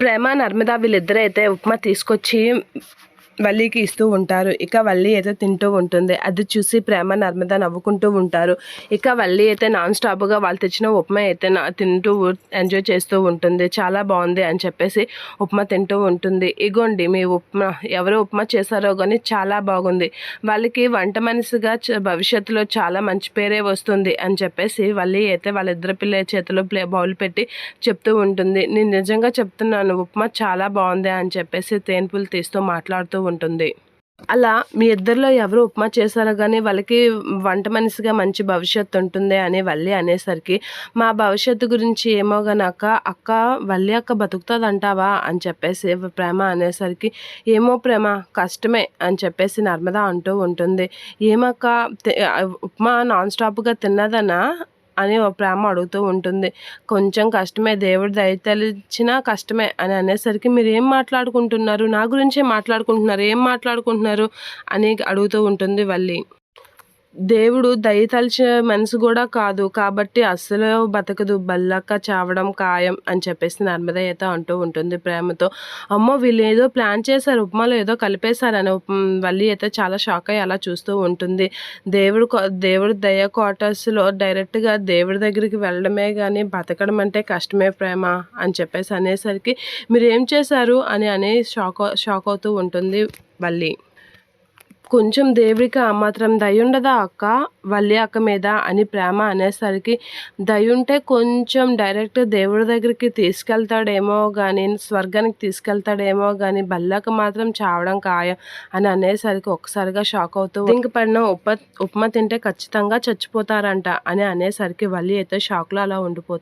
ప్రేమ నర్మద వీళ్ళిద్దరైతే ఉప్మా తీసుకొచ్చి వల్లికి ఇస్తూ ఉంటారు. ఇక వల్లి అయితే తింటూ ఉంటుంది. అది చూసి ప్రేమ నర్మద నవ్వుకుంటూ ఉంటారు. ఇక వల్లి అయితే నాన్ స్టాప్గా వాళ్ళు తెచ్చిన ఉప్మా అయితే నా తింటూ ఎంజాయ్ చేస్తూ ఉంటుంది. చాలా బాగుంది అని చెప్పేసి ఉప్మా తింటూ ఉంటుంది. ఇగోండి మీ ఉప్మా ఎవరు ఉప్మా చేశారో కానీ చాలా బాగుంది. వాళ్ళకి వంట మనిషిగా చ- భవిష్యత్తులో చాలా మంచి పేరే వస్తుంది అని చెప్పేసి వల్లి అయితే వాళ్ళిద్దరు పిల్ల చేతిలో ప్లే బౌల్ పెట్టి చెప్తూ ఉంటుంది. నేను నిజంగా చెప్తున్నాను ఉప్మా చాలా బాగుంది అని చెప్పేసి తేన్పులు తీస్తూ మాట్లాడుతూ ఉంటుంది. అలా మీ ఇద్దరిలో ఎవరు ఉప్మా చేశారో కానీ వాళ్ళకి వంట మనిషిగా మంచి భవిష్యత్తు ఉంటుంది అని వల్లి అనేసరికి మా భవిష్యత్తు గురించి ఏమో కానీ అక్క అక్క వల్లి అక్క బతుకుతుంది అంటావా అని చెప్పేసి ప్రేమ అనేసరికి ఏమో ప్రేమ కష్టమే అని చెప్పేసి నర్మద అంటూ ఉంటుంది. ఏమక్క ఉప్మా నాన్ స్టాప్గా తిన్నదనా? అని ఓ ప్రేమ అడుగుతూ ఉంటుంది. కొంచెం కష్టమే దేవుడు దయతలిచ్చినా కష్టమే అని అనేసరికి మీరు ఏం మాట్లాడుకుంటున్నారు? నా గురించే మాట్లాడుకుంటున్నారు? ఏం మాట్లాడుకుంటున్నారు? అని అడుగుతూ ఉంటుంది వల్లి. దేవుడు దయతలిచే మనసు కూడా కాదు. కాబట్టి అస్సలు బతకదు. బల్లక్క చావడం ఖాయం అని చెప్పేసి నర్మద అయితే అంటూ ఉంటుంది ప్రేమతో. అమ్మో వీళ్ళు ఏదో ప్లాన్ చేశారు. ఉప్మాలో ఏదో కలిపేశారని వల్లి అయితే చాలా షాక్ అయ్యి అలా చూస్తూ ఉంటుంది. దేవుడు దేవుడు దయ క్వార్టర్స్లో డైరెక్ట్గా దేవుడి దగ్గరికి వెళ్ళడమే కానీ బతకడం అంటే కష్టమే ప్రేమ అని చెప్పేసి అనేసరికి మీరు ఏం చేశారు అని అనే షాక్ షాక్ అవుతూ ఉంటుంది వల్లి. కొంచెం దేవుడికి ఆ మాత్రం దయ్యుండదా అక్క? వల్లి అక్క మీద అని ప్రేమ అనేసరికి దయ ఉంటే కొంచెం డైరెక్ట్ దేవుడి దగ్గరికి తీసుకెళ్తాడేమో కానీ స్వర్గానికి తీసుకెళ్తాడేమో కానీ బల్లక మాత్రం చావడం ఖాయం అని అనేసరికి ఒక్కసారిగా షాక్ అవుతూ ఇంక పడిన ఉప్మా ఉప్మా తింటే ఖచ్చితంగా చచ్చిపోతారంట అని అనేసరికి వల్లి అయితే షాక్లో అలా ఉండిపోతుంది